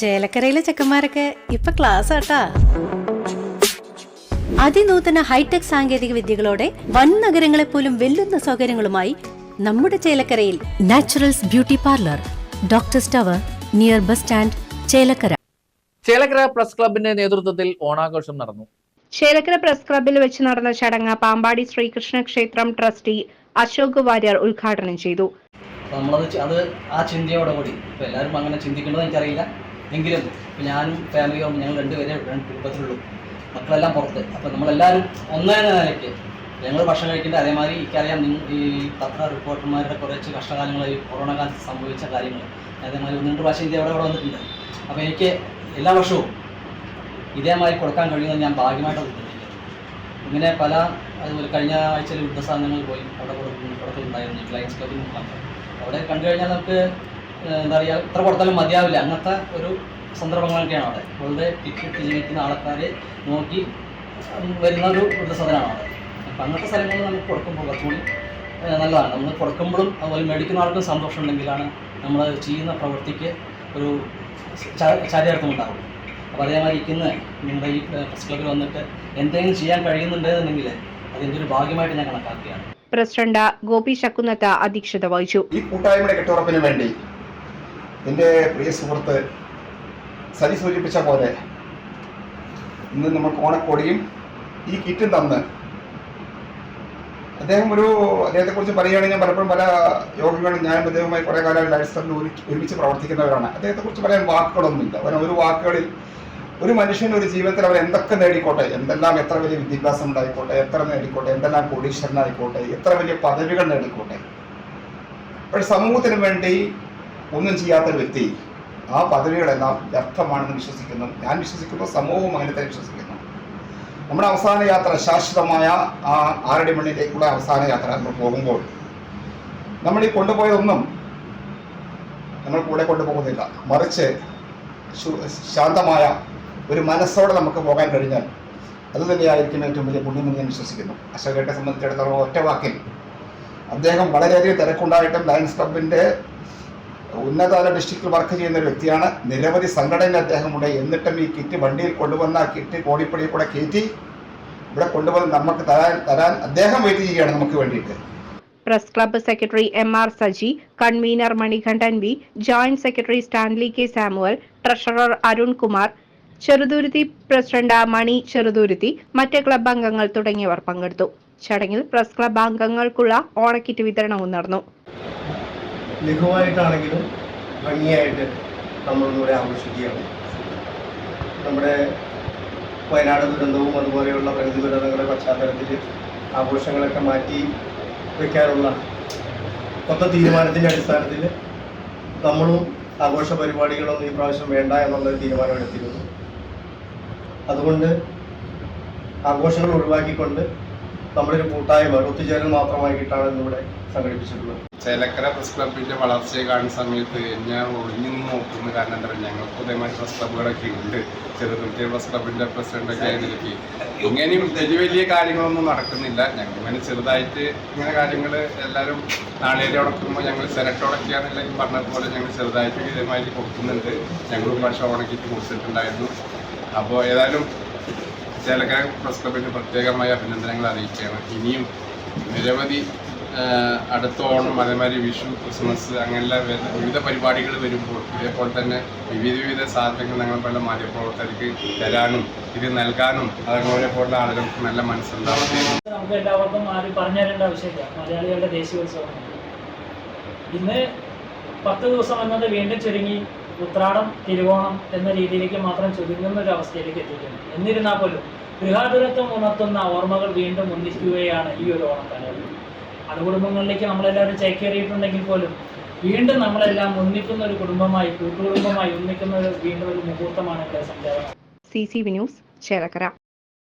ചേലക്കരയിലെ ചെക്കന്മാരൊക്കെ ഇപ്പൊ ക്ലാസ് ആട്ടാ. അതിനൂതന ഹൈടെക് സാങ്കേതിക വിദ്യകളോടെ വൻ നഗരങ്ങളെ പോലും വെല്ലുന്ന സൗകര്യങ്ങളുമായി നമ്മുടെ ചേലക്കരയിൽ naturals beauty parlour doctor tower near bus stand Chelakkara. Chelakkara press ക്ലബിന്റെ നേതൃത്വത്തിൽ ഓണാഘോഷം നടന്നു. ചേലക്കര പ്രസ് ക്ലബിൽ വെച്ച് നടന്ന ചടങ്ങ് പാമ്പാടി ശ്രീകൃഷ്ണ ക്ഷേത്രം ട്രസ്റ്റി അശോക് വാര്യർ ഉദ്ഘാടനം ചെയ്തു. നമ്മളത് അത് ആ ചിന്തയോടെ കൂടി ഇപ്പോൾ എല്ലാവരും അങ്ങനെ ചിന്തിക്കേണ്ടത് എനിക്കറിയില്ല. എങ്കിലും ഞാനും ഞാനും ആകുമ്പോൾ ഞങ്ങൾ രണ്ടുപേരെ രണ്ട് കുടുംബത്തിലുള്ളൂ. മക്കളെല്ലാം പുറത്ത്. അപ്പം നമ്മളെല്ലാവരും ഒന്നേ നിലയ്ക്ക് ഞങ്ങൾ ഭക്ഷണം കഴിക്കേണ്ട അതേമാതിരി എനിക്കറിയാം ഈ പത്ര റിപ്പോർട്ടർമാരുടെ കുറച്ച് കഷ്ടകാലങ്ങൾ ഈ കൊറോണ കാലത്ത് സംഭവിച്ച കാര്യങ്ങൾ അതേമാതിരി ഒന്ന് രണ്ട് പ്രാവശ്യം ഇന്ത്യ അവിടെ അവിടെ വന്നിട്ടുണ്ട്. അപ്പോൾ എനിക്ക് എല്ലാ വർഷവും ഇതേമാതിരി കൊടുക്കാൻ കഴിയുന്നത് ഞാൻ ഭാഗ്യമായിട്ട് തോന്നുന്നില്ല ഇങ്ങനെ പല അതുപോലെ കഴിഞ്ഞ ആഴ്ചയിൽ വൃദ്ധസാധനങ്ങൾ പോയി അവിടെ കൊടുക്കുന്നു കൊടുക്കുന്നുണ്ടായിരുന്നു ലയൻസ് ക്ലബിൽ അവിടെ കണ്ടു കഴിഞ്ഞാൽ നമുക്ക് എന്താ പറയുക ഇത്ര കൊടുത്താലും മതിയാവില്ല. അങ്ങനത്തെ ഒരു സന്ദർഭങ്ങളൊക്കെയാണ് അവിടെ. വെറുതെ ടിക്കറ്റ് ജീവിക്കുന്ന ആൾക്കാരെ നോക്കി വരുന്ന ഒരു വൃദ്ധസദനമാണ് അവിടെ. അപ്പം അങ്ങനത്തെ സ്ഥലങ്ങളിൽ നമുക്ക് കൊടുക്കുമ്പോൾ കുറച്ചുകൂടി നല്ലതാണ്. നമ്മൾ കൊടുക്കുമ്പോഴും അതുപോലെ മേടിക്കുന്ന ആൾക്കും സന്തോഷം ഉണ്ടെങ്കിലാണ് നമ്മൾ ചെയ്യുന്ന പ്രവൃത്തിക്ക് ഒരു ച- ഉണ്ടാകും ഉണ്ടാവും അപ്പോൾ അതേമാതിരി ഇരിക്കുന്ന നിങ്ങളുടെ ഈ പ്രസ് ക്ലബിൽ വന്നിട്ട് എന്തെങ്കിലും ചെയ്യാൻ കഴിയുന്നുണ്ടെന്നുണ്ടെങ്കിൽ അതിന്റെ ഒരു ഭാഗ്യമായിട്ട് ഞാൻ കണക്കാക്കുകയാണ്. പ്രസിഡന്റ് ഗോപി ശക്കുന്നത്ത അധ്യക്ഷത വഹിച്ചു. ഈ കൂട്ടായ്മയുടെ കെട്ടുറപ്പിന് വേണ്ടി എന്റെ പ്രിയ സുഹൃത്ത് സരി സൂചിപ്പിച്ച പോലെ ഇന്ന് നമുക്ക് ഓണക്കോടിയും ഈ കിറ്റും തന്ന് അദ്ദേഹം ഒരു അദ്ദേഹത്തെക്കുറിച്ച് പറയുകയാണെങ്കിൽ ഞാൻ പലപ്പോഴും പല യോഗങ്ങളും ഞാൻ അദ്ദേഹവുമായി കുറേ കാലം ലൈഫ് സ്റ്റൈലിൽ ഒരുമിച്ച് പ്രവർത്തിക്കുന്നവരാണ്. അദ്ദേഹത്തെക്കുറിച്ച് പറയാൻ വാക്കുകളൊന്നുമില്ല. അവൻ ഒരു വാക്കുകളിൽ ഒരു മനുഷ്യൻ ഒരു ജീവിതത്തിൽ അവൻ എന്തൊക്കെ നേടിക്കോട്ടെ എന്തെല്ലാം എത്ര വലിയ വിദ്യാഭ്യാസം ഉണ്ടായിക്കോട്ടെ എത്ര നേടിക്കോട്ടെ എന്തെല്ലാം കോടീശ്വരനായിക്കോട്ടെ എത്ര വലിയ പദവികൾ നേടിക്കോട്ടെ. പക്ഷെ സമൂഹത്തിന് വേണ്ടി ഒന്നും ചെയ്യാത്തൊരു വ്യക്തി ആ പദവികളെല്ലാം വ്യർത്ഥമാണെന്ന് വിശ്വസിക്കുന്നു. ഞാൻ വിശ്വസിക്കുന്നു സമൂഹവും അങ്ങനെ തന്നെ വിശ്വസിക്കുന്നു. നമ്മുടെ അവസാന യാത്ര ശാശ്വതമായ ആ ആറടി മണ്ണിലേക്കുള്ള അവസാന യാത്ര നമ്മൾ പോകുമ്പോൾ നമ്മൾ ഈ കൊണ്ടുപോയതൊന്നും നമ്മൾ കൂടെ കൊണ്ടുപോകുന്നില്ല. മറിച്ച് ശാന്തമായ ഒരു മനസ്സോടെ നമുക്ക് പോകാൻ കഴിഞ്ഞാൽ അത് തന്നെയായിരിക്കും ഏറ്റവും വലിയ പുണ്യമെന്ന് ഞാൻ വിശ്വസിക്കുന്നു. അശോകേട്ടെ സംബന്ധിച്ചിടത്തോളം ഒറ്റ വാക്കിൽ. അദ്ദേഹം വളരെയധികം തിരക്കുണ്ടായിട്ടും ലയൻസ് ക്ലബിന്റെ ഉന്നതതല ഡിസ്ട്രിക്റ്റിൽ വർക്ക് ചെയ്യുന്ന ഒരു വ്യക്തിയാണ്. നിരവധി സംഘടന അദ്ദേഹമുണ്ട്. എന്നിട്ടും ഈ കിറ്റ് വണ്ടിയിൽ കൊണ്ടുവന്ന കിറ്റ് കോടിപ്പടിയിൽ കൂടെ കയറ്റി ഇവിടെ കൊണ്ടുവന്ന് നമുക്ക് തരാൻ തരാൻ അദ്ദേഹം വെയിറ്റ് ചെയ്യുകയാണ് നമുക്ക് വേണ്ടിയിട്ട്. Press club secretary M R Saji convener Manikandan V joint secretary Stanley K Samuel treasurer Arun Kumar Cheruthuruthy president Mani Cheruthuruthy മറ്റ് ക്ലബ് അംഗങ്ങൾ തുടങ്ങിയവർ പങ്കെടുത്തു. ചടങ്ങിൽ പ്രസ് ക്ലബ് അംഗങ്ങൾക്കുള്ള ഓണക്കിറ്റ് വിതരണവും നടന്നു. ലഘുവായിട്ടാണെങ്കിലും ഭംഗിയായിട്ട് നമ്മളിന്നിവിടെ ആഘോഷിക്കുകയാണ്. നമ്മുടെ വയനാട് ദുരന്തവും അതുപോലെയുള്ള പ്രകൃതി ദുരന്തങ്ങളുടെ പശ്ചാത്തലത്തിൽ ആഘോഷങ്ങളൊക്കെ മാറ്റി വയ്ക്കാനുള്ള കൊത്ത തീരുമാനത്തിന്റെ അടിസ്ഥാനത്തിൽ നമ്മളും ആഘോഷ പരിപാടികളൊന്നും ഈ പ്രാവശ്യം വേണ്ട എന്നുള്ളൊരു തീരുമാനമെടുത്തിരുന്നു. അതുകൊണ്ട് ആഘോഷങ്ങൾ ഒഴിവാക്കിക്കൊണ്ട് നമ്മളൊരു കൂട്ടായ്മ ഒത്തുചേരൽ മാത്രമായിട്ടാണ് ഇന്നിവിടെ സംഘടിപ്പിച്ചിട്ടുള്ളത്. ചേലക്കര പ്രസ് ക്ലബിന്റെ വളർച്ചയെ കാണുന്ന സമയത്ത് ഞാൻ ഒളിഞ്ഞു നോക്കുന്ന കാരണം എന്താ പറയുക ഞങ്ങൾക്ക് ഇതേമാതിരി പ്രസ് ക്ലബ്ബുകളൊക്കെ ഉണ്ട്. ചെറുതുരുത്തിയ പ്രസ് ക്ലബിന്റെ പ്രസിഡന്റൊക്കെ ആയ നിലയ്ക്ക് ഇങ്ങനെയും വലിയ വലിയ കാര്യങ്ങളൊന്നും നടക്കുന്നില്ല. ഞങ്ങൾ ഇങ്ങനെ ചെറുതായിട്ട് ഇങ്ങനെ കാര്യങ്ങൾ എല്ലാവരും നാളേരി ഉണക്കുമ്പോൾ ഞങ്ങൾ സെലക്ട് പറഞ്ഞ പറഞ്ഞതുപോലെ ഞങ്ങൾ ചെറുതായിട്ട് ഇതേമാതിരി കൊടുക്കുന്നുണ്ട്. ഞങ്ങൾ പക്ഷേ ഉണക്കിയിട്ട് കൊടുത്തിട്ടുണ്ടായിരുന്നു. അപ്പോൾ ഏതായാലും ചേലക്കര പ്രസ് ക്ലബിന് പ്രത്യേകമായ അഭിനന്ദനങ്ങൾ അറിയിക്കുകയാണ്. ഇനിയും നിരവധി അടുത്ത ഓണം അതേമാതിരി വിഷു ക്രിസ്മസ് അങ്ങനെയുള്ള വിവിധ പരിപാടികൾ വരുമ്പോൾ ഇതേപോലെ തന്നെ വിവിധ വിവിധ സാധനങ്ങൾ ഞങ്ങൾ പല മാധ്യമപ്രവർത്തകർക്ക് തരാനും ഇത് നൽകാനും അതേപോലെ പോലുള്ള ആളുകൾക്ക് നല്ല മനസ്സുണ്ടാവും. നമുക്ക് എല്ലാവർക്കും ആരും പറഞ്ഞു ആവശ്യമില്ല. മലയാളികളുടെ ദേശീയോത്സവം. ഇന്ന് പത്ത് ദിവസം എന്നത് വീണ്ടും ചുരുങ്ങി ഉത്രാടം തിരുവോണം എന്ന രീതിയിലേക്ക് മാത്രം ചുരുങ്ങുന്ന ഒരു അവസ്ഥയിലേക്ക് എത്തിക്കുന്നു എന്നിരുന്നാൽ പോലും ഗൃഹാതുരത്വം ഉണർത്തുന്ന ഓർമ്മകൾ വീണ്ടും ഒന്നിക്കുകയാണ് ഈ ഒരു ഓണക്കാലം അണുകുടുംബങ്ങളിലേക്ക് നമ്മളെല്ലാവരും ചേക്കേറിയിട്ടുണ്ടെങ്കിൽ പോലും വീണ്ടും നമ്മളെല്ലാം ഒന്നിക്കുന്ന ഒരു കുടുംബമായി കൂട്ടുകുടുംബമായി ഒന്നിക്കുന്ന ഒരു വീണ്ടും ഒരു മുഹൂർത്തമാണ് ഇവിടെ സംജാതം C C V news Chelakkara.